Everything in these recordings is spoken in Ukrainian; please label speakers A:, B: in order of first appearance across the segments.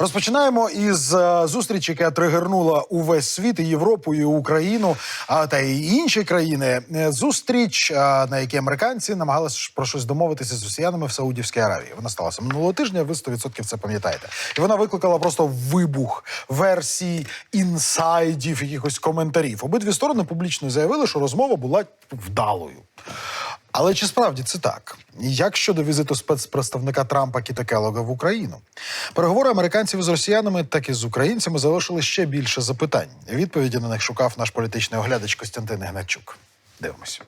A: Розпочинаємо із е, зустрічі, яка тригернула увесь світ і Європу, і Україну, а та й інші країни. Е, Зустріч, на якій американці намагалися про щось домовитися з росіянами в Саудівській Аравії. Вона сталася минулого тижня. Ви 100% це пам'ятаєте. І вона викликала просто вибух версій, інсайдів, якихось коментарів. Обидві сторони публічно заявили, що розмова була вдалою. Але чи справді це так? Як щодо візиту спецпредставника Трампа Кіта Келога в Україну? Переговори американців з росіянами, так і з українцями залишили ще більше запитань. Відповіді на них шукав наш політичний оглядач Костянтин Гнатчук. Дивимося.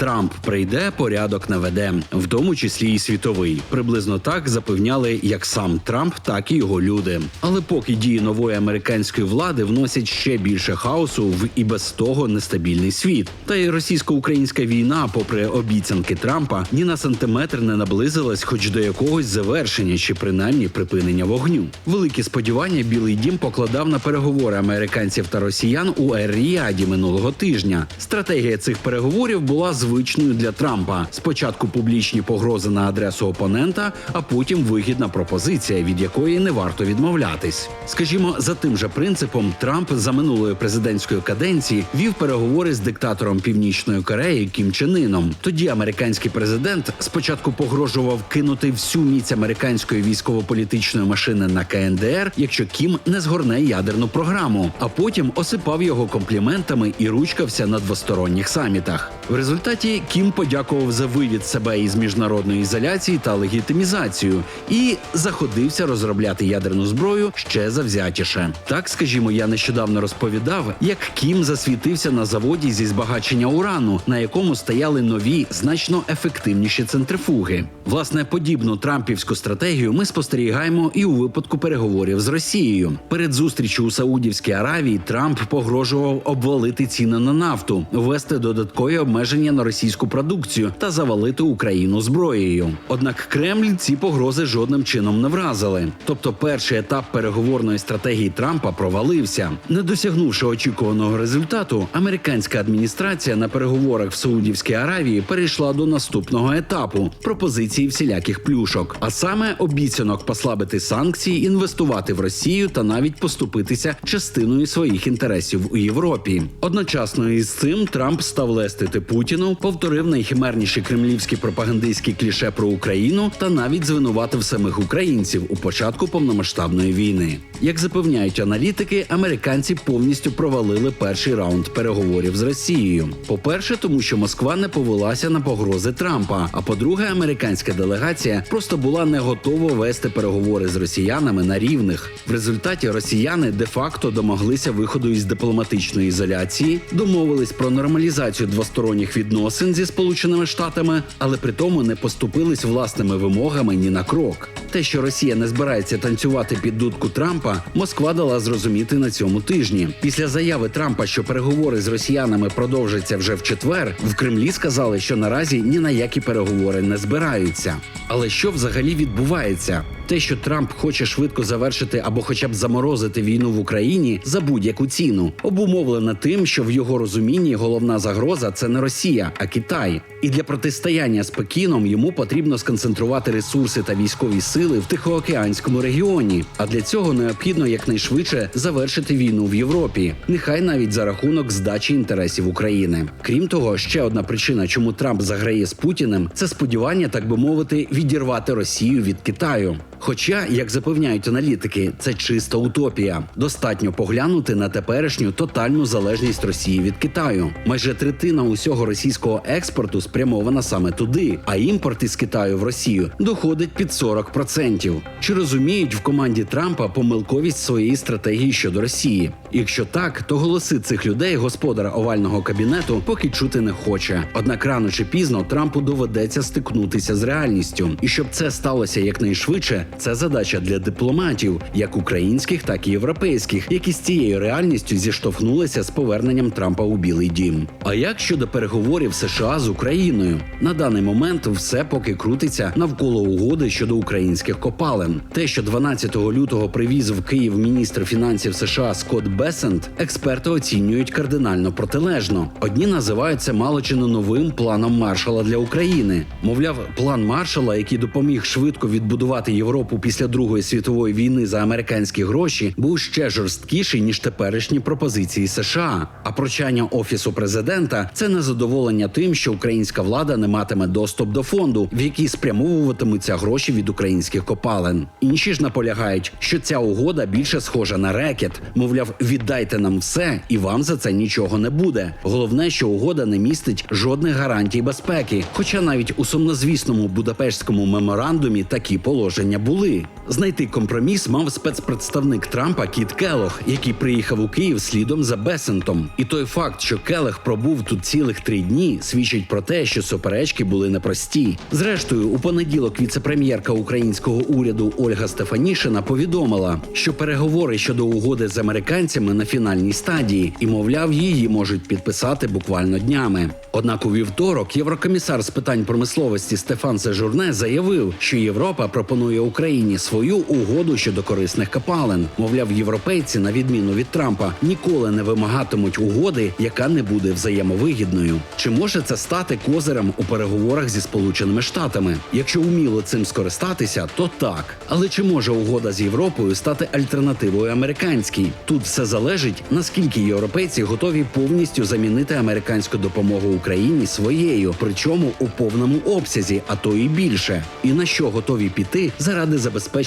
B: Трамп прийде, порядок наведе, в тому числі і світовий. Приблизно так запевняли як сам Трамп, так і його люди. Але поки дії нової американської влади вносять ще більше хаосу в і без того нестабільний світ. Та й російсько-українська війна, попри обіцянки Трампа, ні на сантиметр не наблизилась, хоч до якогось завершення чи принаймні припинення вогню. Великі сподівання Білий Дім покладав на переговори американців та росіян у Ер-Ріаді минулого тижня. Стратегія цих переговорів була звичною для Трампа. Спочатку публічні погрози на адресу опонента, а потім вигідна пропозиція, від якої не варто відмовлятись. Скажімо, за тим же принципом Трамп за минулої президентської каденції вів переговори з диктатором Північної Кореї Кім Чен Іном. Тоді американський президент спочатку погрожував кинути всю міць американської військово-політичної машини на КНДР, якщо Кім не згорне ядерну програму, а потім осипав його компліментами і ручкався на двосторонніх самітах. В результаті Кім подякував за вивід себе із міжнародної ізоляції та легітимізацію і заходився розробляти ядерну зброю ще завзятіше. Так, скажімо, я нещодавно розповідав, як Кім засвітився на заводі зі збагачення урану, на якому стояли нові, значно ефективніші центрифуги. Власне, подібну трампівську стратегію ми спостерігаємо і у випадку переговорів з Росією. Перед зустрічю у Саудівській Аравії Трамп погрожував обвалити ціни на нафту, ввести додаткові обмеження на російську продукцію та завалити Україну зброєю. Однак Кремль ці погрози жодним чином не вразили. Тобто, перший етап переговорної стратегії Трампа провалився, не досягнувши очікуваного результату. Американська адміністрація на переговорах в Саудівській Аравії перейшла до наступного етапу пропозиції всіляких плюшок, а саме обіцянок послабити санкції, інвестувати в Росію та навіть поступитися частиною своїх інтересів у Європі. Одночасно із цим Трамп став лестити Путіну, повторив найхимерніші кремлівські пропагандистські кліше про Україну та навіть звинуватив самих українців у початку повномасштабної війни. Як запевняють аналітики, американці повністю провалили перший раунд переговорів з Росією. По-перше, тому що Москва не повелася на погрози Трампа. А по-друге, американська делегація просто була не готова вести переговори з росіянами на рівних. В результаті росіяни де-факто домоглися виходу із дипломатичної ізоляції, домовились про нормалізацію двосторонніх відносин зі Сполученими Штатами, але при тому не поступились власними вимогами ні на крок. Те, що Росія не збирається танцювати під дудку Трампа, Москва дала зрозуміти на цьому тижні. Після заяви Трампа, що переговори з росіянами продовжаться вже в четвер, в Кремлі сказали, що наразі ні на які переговори не збираються. Але що взагалі відбувається? Те, що Трамп хоче швидко завершити або хоча б заморозити війну в Україні за будь-яку ціну, обумовлена тим, що в його розумінні головна загроза це не Росія, а Китай. І для протистояння з Пекіном йому потрібно сконцентрувати ресурси та військові сили в Тихоокеанському регіоні. А для цього необхідно якнайшвидше завершити війну в Європі, нехай навіть за рахунок здачі інтересів України. Крім того, ще одна причина, чому Трамп заграє з Путіним, це сподівання, так би мовити, відірвати Росію від Китаю. Хоча, як запевняють аналітики, це чиста утопія. Достатньо поглянути на теперішню тотальну залежність Росії від Китаю. Майже третина усього російського експорту спрямована саме туди, а імпорт із Китаю в Росію доходить під 40%. Чи розуміють в команді Трампа помилковість своєї стратегії щодо Росії? Якщо так, то голоси цих людей господар овального кабінету поки чути не хоче. Однак рано чи пізно Трампу доведеться стикнутися з реальністю, і щоб це сталося якнайшвидше, Це задача для дипломатів, як українських, так і європейських, які з цією реальністю зіштовхнулися з поверненням Трампа у Білий Дім. А як щодо переговорів США з Україною? На даний момент все поки крутиться навколо угоди щодо українських копалин. Те, що 12 лютого привіз в Київ міністр фінансів США Скотт Бесент, експерти оцінюють кардинально протилежно. Одні називають це мало чи не новим планом Маршала для України. Мовляв, план Маршала, який допоміг швидко відбудувати Європу після Другої світової війни за американські гроші, був ще жорсткіший ніж теперішні пропозиції США. А прочання офісу президента це незадоволення тим, що українська влада не матиме доступ до фонду, в який спрямовуватимуться гроші від українських копалин. Інші ж наполягають, що ця угода більше схожа на рекет. Мовляв, віддайте нам все, і вам за це нічого не буде. Головне, що угода не містить жодних гарантій безпеки. Хоча навіть у сумнозвісному Будапештському меморандумі такі положення були. були Знайти компроміс мав спецпредставник Трампа Кіт Келох, який приїхав у Київ слідом за Бесентом. І той факт, що Келех пробув тут цілих три дні, свідчить про те, що суперечки були непрості. Зрештою, у понеділок віцепрем'єрка українського уряду Ольга Стефанішина повідомила, що переговори щодо угоди з американцями на фінальній стадії, і мовляв, її можуть підписати буквально днями. Однак у вівторок єврокомісар з питань промисловості Стефан Сежурне заявив, що Європа пропонує Україні свою угоду щодо корисних копалин. Мовляв, європейці, на відміну від Трампа, ніколи не вимагатимуть угоди, яка не буде взаємовигідною. Чи може це стати козирем у переговорах зі Сполученими Штатами? Якщо уміло цим скористатися, то так. Але чи може угода з Європою стати альтернативою американській? Тут все залежить наскільки європейці готові повністю замінити американську допомогу Україні своєю, причому у повному обсязі, а то і більше. І на що готові піти заради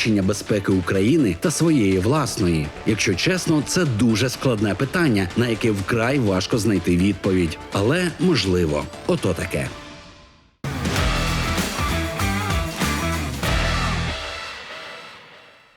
B: забезпечення безпеки України та своєї власної? Якщо чесно, це дуже складне питання, на яке вкрай важко знайти відповідь, але можливо, ото таке.